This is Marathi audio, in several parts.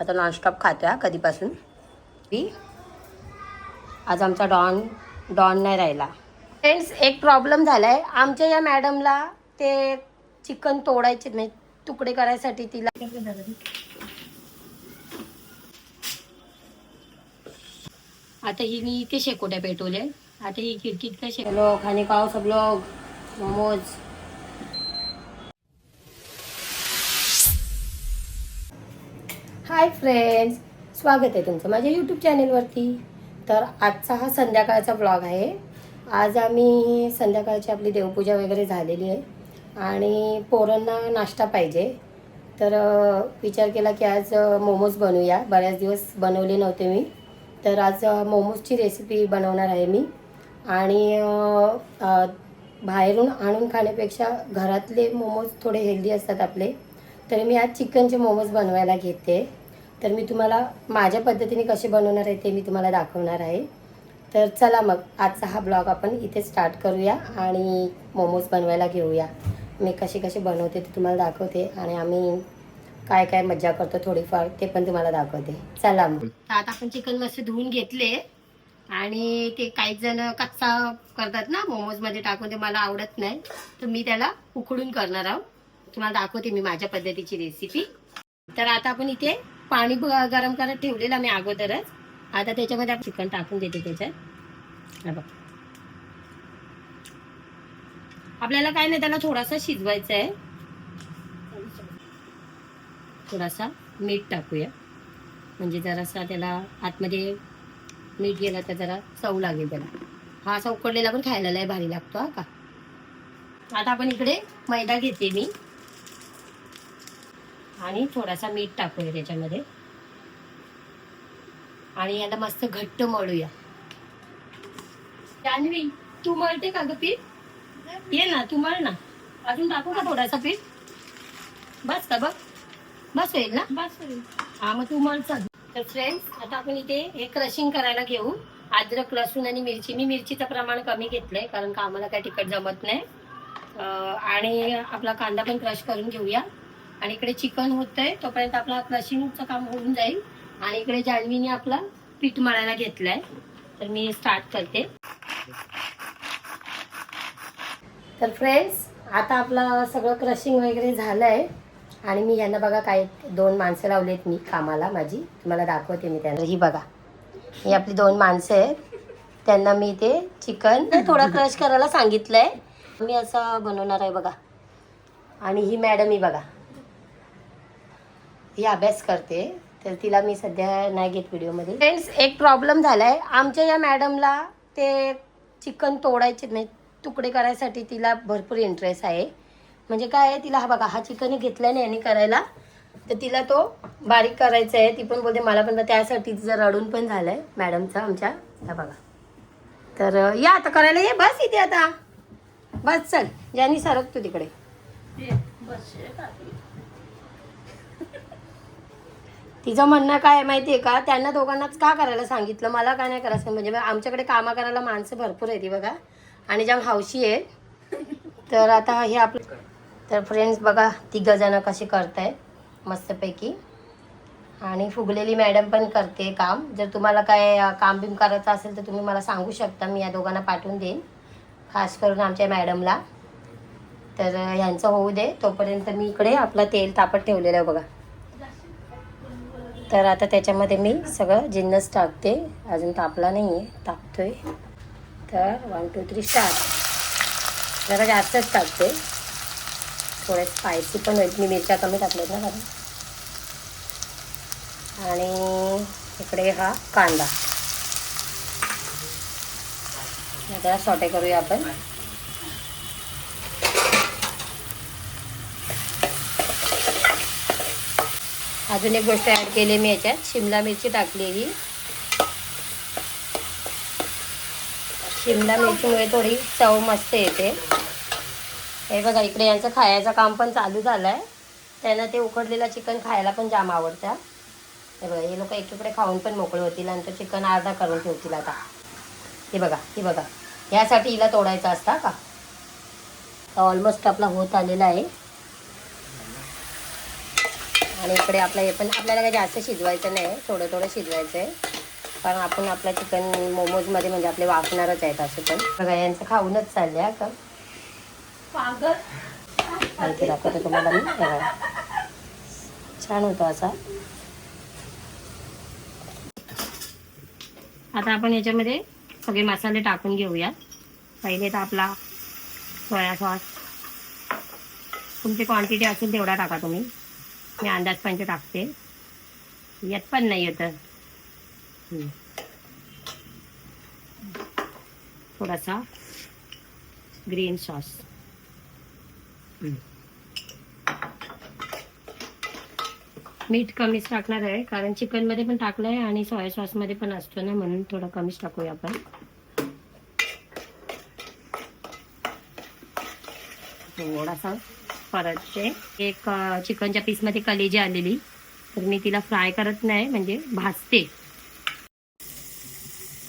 आता नॉनस्टॉप खात्या कधीपासून? ती? आज आमचा डॉन डॉन नाही राहिला. फ्रेंड्स एक प्रॉब्लेम झाला आहे आमच्या या मॅडमला ते चिकन तोडायचे नाही तुकडे करायसाठी तिला आता ही मी इथे शेकोट्या पेटवले. आता ही खिडकीत काय शेक लोक आणि का सब लोग मोमोज. हाय फ्रेंड्स स्वागत आहे तुमचं माझ्या यूट्यूब चॅनेलवरती तर आजचा हा संध्याकाळचा ब्लॉग आहे. आज आम्ही संध्याकाळची आपली देवपूजा वगैरे झालेली आहे आणि पोरांना नाश्ता पाहिजे. तर विचार केला की आज मोमोज बनवूया. बऱ्याच दिवस बनवले नव्हते मी. तर आज मोमोजची रेसिपी बनवणार आहे मी. आणि बाहेरून आणून खाण्यापेक्षा घरातले मोमोज थोडे हेल्दी असतात आपले. तर मी आज चिकनचे मोमोज बनवायला घेते. तर मी तुम्हाला माझ्या पद्धतीने कसे बनवणार आहे ते मी तुम्हाला दाखवणार आहे. तर चला मग आजचा हा ब्लॉग आपण इथे स्टार्ट करूया आणि मोमोज बनवायला घेऊया. मी कसे कसे बनवते ते तुम्हाला दाखवते आणि आम्ही काय काय मज्जा करतो थोडीफार ते पण तुम्हाला दाखवते. चला मग. आता आपण चिकन मस्त धुवून घेतले आणि ते काही जण कच्चा करतात ना मोमोजमध्ये टाकून ते मला आवडत नाही. तर मी त्याला उकडून करणार आहोत. तुम्हाला दाखवते मी माझ्या पद्धतीची रेसिपी तर आता आपण इथे पाणी गरम करत ठेवलेलं मी अगोदरच. आता त्याच्यामध्ये आपण चिकन टाकून देते त्याच्यात. बघ. आपल्याला काय नाही त्याला थोडासा शिजवायचा आहे. थोडासा मीठ टाकूया. म्हणजे जरासा त्याला आतमध्ये मीठ गेला तर जरा चव लागेल त्याला. हा असा उकडलेला पण खायला लय भारी लागतो हा का? आता आपण इकडे मैदा घेते मी. आणि थोडासा मीठ टाकूया त्याच्यामध्ये. आणि याला मस्त घट्ट मळूया. जान्हवी तू मळते का ग पीठ? ये ना तू मळ ना. अजून टाकू का थोडासा पीठ? बस का बघ? बस होईल ना? बस होईल. हा मग तू मळ चल. तर फ्रेंड्स आता आपण इथे हे क्रशिंग करायला घेऊ. अद्रक लसूण आणि मिरची. मी मिरचीचं प्रमाण कमी घेतलंय कारण का आम्हाला काय तिखट जमत नाही. आणि आपला कांदा पण क्रश करून घेऊया. आणि इकडे चिकन होतंय तोपर्यंत आपला क्रशिंगचं काम होऊन जाईल. आणि इकडे जान्हवीने आपला पीठ मळायला घेतलाय. तर मी स्टार्ट करते. तर फ्रेंड्स आता आपलं सगळं क्रशिंग वगैरे झालंय. आणि मी यांना बघा काय दोन माणसं लावलेत मी कामाला माझी. तुम्हाला दाखवते मी त्यांना. ही बघा. ही आपली दोन माणसं आहेत. त्यांना मी ते चिकन थोडं क्रश करायला सांगितलंय. मी असं बनवणार आहे बघा. आणि ही मॅडम ही बघा. ही अभ्यास करते. तर तिला मी सध्या नाही घेत व्हिडिओमध्ये. फ्रेंड्स एक प्रॉब्लेम झाला आहे आमच्या या मॅडमला ते चिकन तोडायचे म्हणजे तुकडे करायसाठी तिला भरपूर इंटरेस्ट आहे. म्हणजे काय आहे तिला हा बघा हा चिकन घेतला नाही आणि करायला. तर तिला तो बारीक करायचा आहे. ती पण बोलते मला पण त्यासाठी तिचं रडून पण झालं आहे मॅडमचा आमच्या. हा बघा. तर या आता करायला ये बस इथे आता. बस चल. यांनी सरक तू तिकडे. तिचं म्हणणं काय माहिती आहे का? त्यांना दोघांनाच का करायला सांगितलं? मला काय नाही करायचं? म्हणजे आमच्याकडे कामा करायला माणसं भरपूर आहे ती बघा. आणि ज्या हौशी आहे तर आता हे आपलं तर फ्रेंड्स बघा तिघ जण कसे आहे मस्तपैकी. आणि फुगलेली मॅडम पण करते काम. जर तुम्हाला काय काम बिम करायचं असेल तर तुम्ही मला सांगू शकता. मी या दोघांना पाठवून देईन. खास करून आमच्या मॅडमला तर ह्यांचं होऊ दे. तोपर्यंत मी इकडे आपलं तेल तापत ठेवलेलं आहे बघा. तर आता त्याच्यामध्ये मी सगळं जिन्नस टाकते. अजून तापला नाही आहे तापतो आहे तर वन टू थ्री स्टार्ट जरा जास्तच टाकते. थोडे स्पायसी पण होईल. मी मिरच्या कमी टाकल्यात ना कारण आणि इकडे हा कांदा. जरा सॉटे करूया आपण. अजून एक गोष्ट ॲड केली मी याच्यात. शिमला मिरची टाकलेली. शिमला मिरचीमुळे थोडी चव मस्त येते. हे बघा इकडे यांचं खायचं काम पण चालू झालं आहे त्यांना ते उकडलेलं चिकन खायला पण जाम आवडतं. हे बघा हे लोक एकीकडे खाऊन पण मोकळे होतील आणि तो चिकन अर्धा करून ठेवतील आता. हे बघा हे बघा. ह्यासाठी हिला तोडायचं असता का? ऑलमोस्ट आपला होत आलेला आहे. आणि इकडे आपलं हे पण आपल्याला काही जास्त शिजवायचं नाही थोडं थोडं शिजवायचं आहे कारण आपण आपलं चिकन मोमोजमध्ये म्हणजे आपले वाफणारच आहेत असं पण. बघा यांचं खाऊनच चालले हा का? दाखवते तुम्हाला मी बघा. छान होतं असा. आता आपण याच्यामध्ये सगळे मसाले टाकून घेऊया. पहिले तर आपला सोया सॉस. तुमची क्वांटिटी असेल तेवढा टाका तुम्ही. मी अंदाज पंच टाकते. यात पण नाही येतं. थोडासा ग्रीन सॉस. मीठ कमीच टाकणार आहे कारण चिकनमध्ये पण टाकलं आहे आणि सोया सॉसमध्ये पण असतो ना म्हणून थोडं कमीच टाकूया आपण. थोडासा परतते एक चिकनच्या पीसमध्ये कलेजी आलेली. तर मी तिला फ्राय करत नाही म्हणजे भाजते.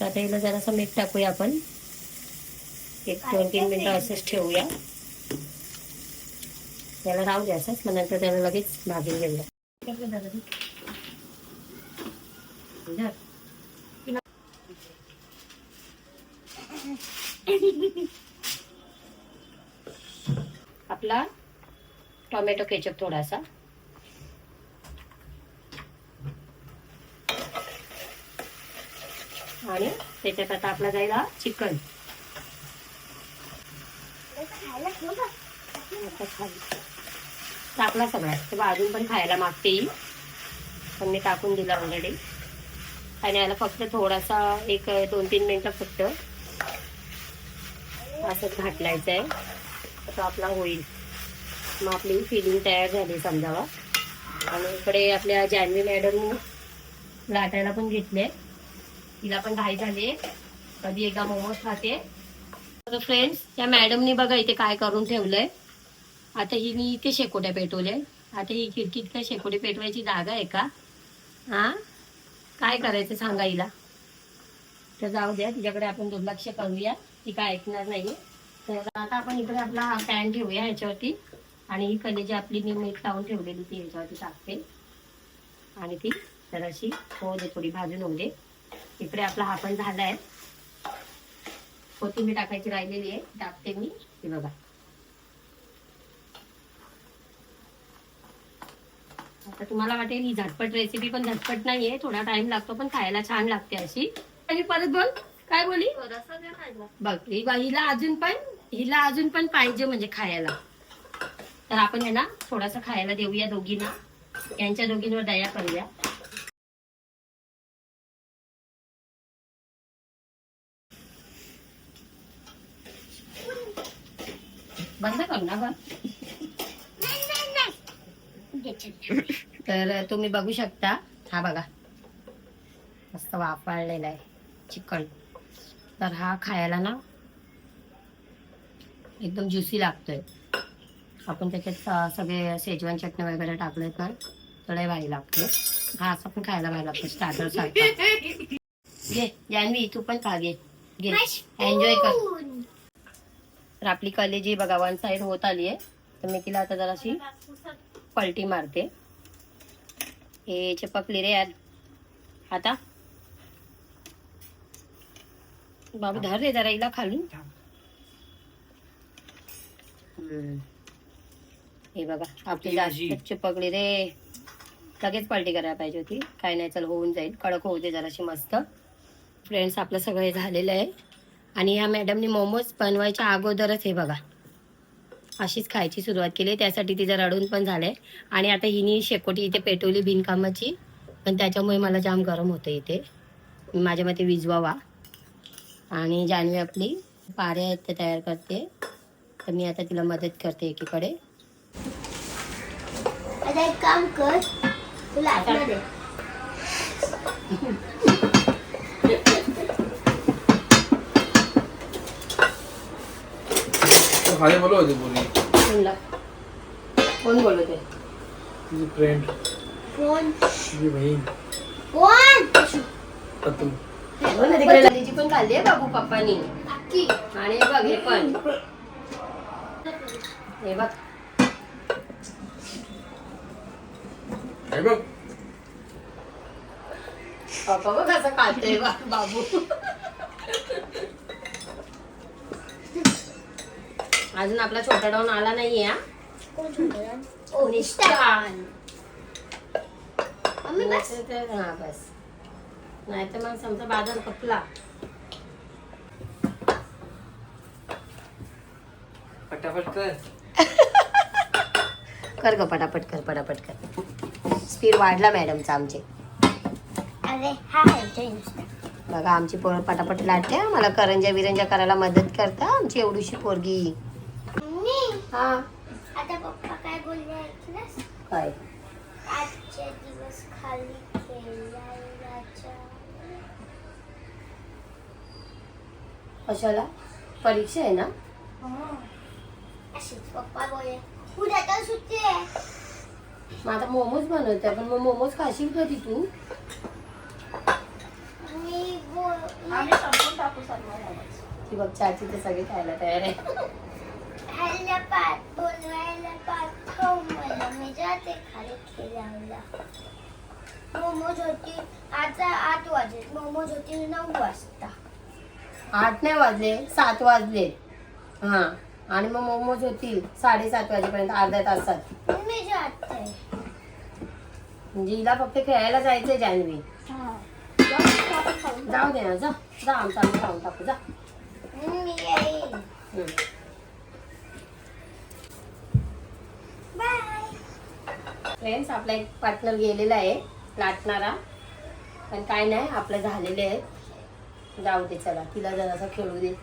तर आता हिला जरासं मीठ टाकूया आपण. एक दोन तीन मिनटं असंच ठेवूया. त्याला राहू द्या असंच मग नंतर त्याला लगेच भाजून घेऊया. आपला टोमॅटो केचप थोडासा. आणि त्याच्यात आता आपला जाईल हा चिकन. टाकला सगळा. ते अजून पण खायला मागते येईल पण मी टाकून दिला ऑलरेडी आणि याला फक्त थोडासा एक दोन तीन मिनिट फक्त असंच घाटलायचं आहे तर आपला होईल. मग आपली फिलिंग तयार झाली समजावा. आणि इकडे आपल्या जान्हवी मॅडम लाटायला पण घेतले. तिला पण घाई झाले. कधी एकदा मोमोज खाते. तर फ्रेंड्स त्या मॅडमनी बघा इथे काय करून ठेवलंय. आता ही मी इथे शेकोट्या पेटवल्या आता ही खिडकीत काय शेकोटी पेटवायची जागा आहे का? हा काय करायचं सांगा हिला. तर जाऊ द्या तिच्याकडे आपण दुर्लक्ष करूया. ती काय ऐकणार नाही तर आता आपण इकडे आपला हा पॅन ठेवूया ह्याच्यावरती. आणि ही कलेजी आपली मी मीठ लावून ठेवलेली ती ह्याच्यावरती टाकते. आणि ती जराशी होऊ दे थोडी भाजून होऊ दे इकडे आपला हा पण झाला आहे. कोथिंबीर टाकायची राहिलेली आहे. टाकते मी. हे बघा. आता तुम्हाला वाटेल ही झटपट रेसिपी पण झटपट नाहीये. थोडा टाइम लागतो पण खायला छान लागते अशी. आणि परत बोल काय बोली बघ ही हिला अजून पण हिला अजून पण पाहिजे म्हणजे खायला. तर आपण यांना थोडासा खायला देऊया दोघींना. यांच्या दोघींवर दया करूया. बंद कर ना गं. तर तुम्ही बघू शकता हा बघा. मस्त वापरलेला आहे चिकन. तर हा खायला ना एकदम ज्युसी लागतोय. आपण त्याच्यात सगळे शेजवान चटणी वगैरे टाकले तर थोडे वाई लागते. हा असं पण खायला व्हायला लागतो स्टार्टर सारखा. घे जानवी तू पण खा घे. घे एन्जॉय कर. तर आपली कलेजी बघा वन साईड होत आली आहे. तर मी तिला आता जराशी पलटी मारते. हे चिपकली रे यार. आता. बाबू धर रे जरा हिला खालून. हम्म. हे बघा आपली जास्त चिपकली रे. लगेच पलटी करायला पाहिजे होती. काय नाही चल होऊन जाईल. कडक होऊ दे जराशी मस्त. फ्रेंड्स आपलं सगळं हे झालेलं आहे. आणि या मॅडमनी मोमोज बनवायच्या अगोदरच हे बघा. अशीच खायची सुरुवात केली. त्यासाठी तिचं रडून पण झालंय. आणि आता हिनी शेकोटी इथे पेटवली बिनकामाची. पण त्याच्यामुळे मला जाम गरम होतं इथे. माझ्या मते विजवावा. आणि जान्हवी आपली पाऱ्या आहेत त्या तयार करते. तर मी आता तिला मदत करते एकीकडे. आता एक काम कर तुला तो खाली बोलत होती बोली कोणला कोण बोलत आहे तुझी फ्रेंड फोन तुझी बहीण फोन का तू हो ना तिकडे पण खाल्ली आहे बाबू पप्पानी काकी आणि हे बघ हे पण हे बघ हे बघ. बाबा बघ कसं खाते बाबू. अजून आपला छोटा डाऊन आला नाहीये हा? कोण झोपलं? ओ निष्ठान. मम्मी बस. ते- हा बस. नाही तर मग समजा बाजार कपला पटापट कर. कर ग पटापट कर पटापट कर. स्पीड वाढला मॅडमचा आमचे. अरे हा बघा आमची पोर पटापट लाटते. मला करंजा बिरंजा करायला मदत करता आमची एवढीशी पोरगी. हा. आता पप्पा काय बोलले ऐकलंस? काय? आजचे दिवस खाली खेळायच्या कशाला? परीक्षा आहे ना? अशीच पप्पा बोलले. उद्या तर सुट्टी आहे. मग आता मोमोज बनवते पण मग मोमोज खाशील कधी तू मी बोल ती बघ चाची ते सगळे खायला तयार आहे. खायला पाठ बोलवायला पाठव मला. मी जाते खाली खेळायला. मोमोज होती आता आठ वाजले. मोमोज होती नऊ वाजता. आठ नाही वाजले सात वाजले. हा आणि मग मोमोज होतील साडेसात वाजेपर्यंत अर्ध्या तासात. मी म्हणजे हिला फक्त खेळायला जायचंय जान्हवी. जाऊ दे ना जा. जा आमचं आम्ही खाऊन टाकू जा. मी येईन. हम्म. बाय. फ्रेंड्स आपला एक पार्टनर गेलेला आहे लाटणारा. पण काय नाही आपलं झालेले आहे. जाऊ दे चला. तिला जरासा खेळू दे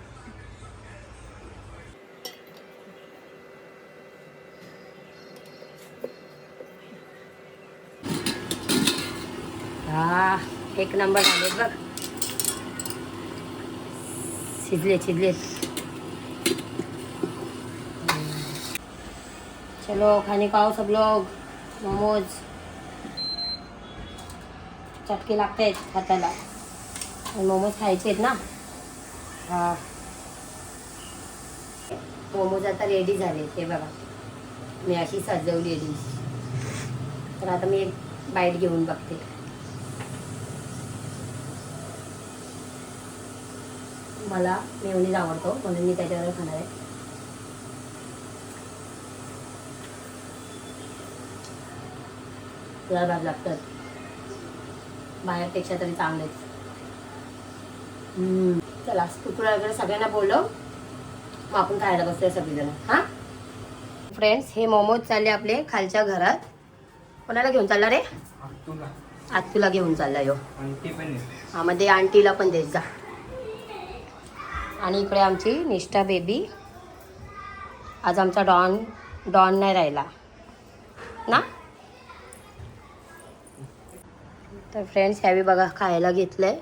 हा एक नंबर झाले बघ. शिजले शिजले. चलो खाने का आओ सब लोग. मोमोज. चटके लागत आहेत हाताला. मोमोज खायचे आहेत ना? हा. मोमोज आता रेडी झाले हे बघा. मी अशी सजवली आहे तर आता मी एक बाईट घेऊन बघते. मला मेवणीज आवडतो म्हणून मी त्याच्यावर खाणार आहे. तुला बाद लागतात बाहेरपेक्षा तरी चांगलेच. चला तुला वगैरे सगळ्यांना बोलव. मग आपण खायला बसूया सगळीजण. हा? फ्रेंड्स हे मोमोज चालले आपले खालच्या घरात. कोणाला घेऊन चालला रे? तुला आत्तूला घेऊन चालला यो. हा मग ते आंटीला पण देत जा. आणि इकडे आमची निष्ठा बेबी. आज आमचा डॉन डॉन नाही राहिला. ना? तर फ्रेंड्स ह्यावी बघा खायला घेतलंय.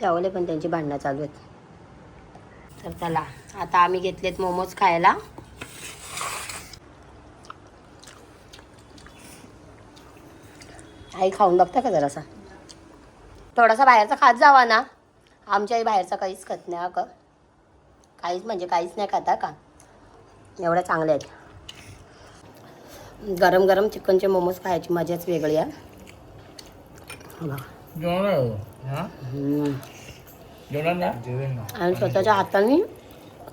त्यावले पण त्यांची भांडणं चालू आहेत. तर चला आता आम्ही घेतलेत मोमोज खायला. आई खाऊन बघता का जरासा? थोडासा बाहेरचा खात जावा ना. आमच्या आई बाहेरचा काहीच खात नाही हा का? काहीच म्हणजे काहीच नाही खाता का? एवढ्या चांगल्या आहेत. गरम गरम चिकनचे मोमोज खायची मजाच वेगळी आहे हा हो. आणि स्वतःच्या हाताने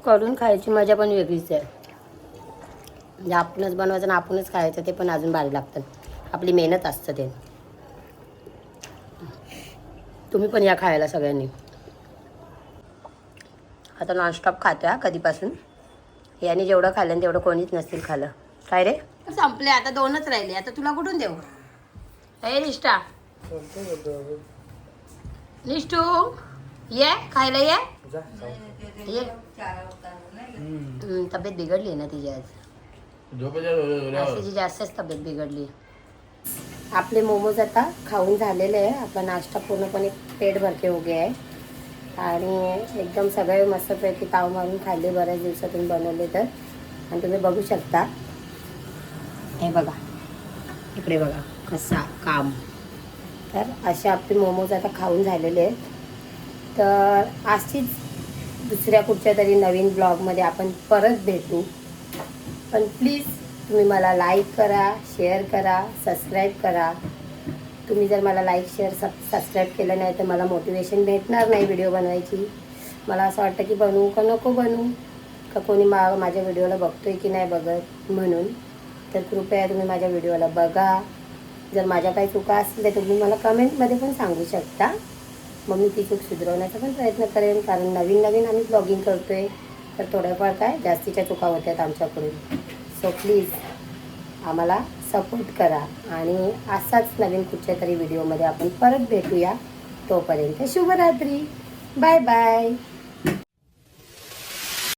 करून खायची मजा पण वेगळीच आहे. म्हणजे आपणच बनवायचं आणि आपणच खायचं ते पण अजून भारी लागतं. आपली मेहनत असतं ते. तुम्ही पण या खायला सगळ्यांनी. आता नॉनस्टॉप खातोय हा कधीपासून? याने जेवढं खाल्लं आणि तेवढं कोणीच नसतील खाल्लं. काय रे? संपले आता दोनच राहिले. आता तुला कुठून देऊ? हे निष्ठा. निष्ठू ये खायला ये. ये. तब्येत बिघडली ना तिची आज. आज तिची जास्तच तब्येत बिघडली. आपले मोमोज आता खाऊन झालेले आहे. आपला नाश्ता पूर्णपणे पेट भरके उगे आहे. आणि एकदम सगळे मस्तपैकी ताव मारून खाल्ले बऱ्याच दिवसातून बनवले तर. आणि तुम्ही बघू शकता. हे बघा. इकडे बघा. कसा काम. तर असे आपले मोमोज आता खाऊन झालेले आहेत. तर अशीच दुसऱ्या कुठच्या तरी नवीन ब्लॉगमध्ये आपण परत भेटू. पण प्लीज तुम्ही मला लाईक करा शेअर करा सबस्क्राईब करा. तुम्ही जर मला लाईक शेअर सब सबस्क्राईब केलं नाही तर मला मोटिवेशन भेटणार नाही व्हिडिओ बनवायची. मला असं वाटतं की बनवू का नको बनवू? का कोणी मा माझ्या व्हिडिओला बघतो आहे की नाही बघत? म्हणून. तर कृपया तुम्ही माझ्या व्हिडिओला बघा. जर माझ्या काही चुका असतील तर तुम्ही मला कमेंटमध्ये पण सांगू शकता. मग मी ती चूक सुधारवण्याचा पण प्रयत्न करेन. कारण नवीन नवीन आम्ही ब्लॉगिंग आहे तर थोड्याफार काय जास्तीच्या चुका होत्यात आमच्याकडून. सो प्लीज आम्हाला सपोर्ट करा. आणि असाच नवीन कुठच्या तरी व्हिडिओमध्ये आपण परत भेटूया. तोपर्यंत शुभरात्री. Bye bye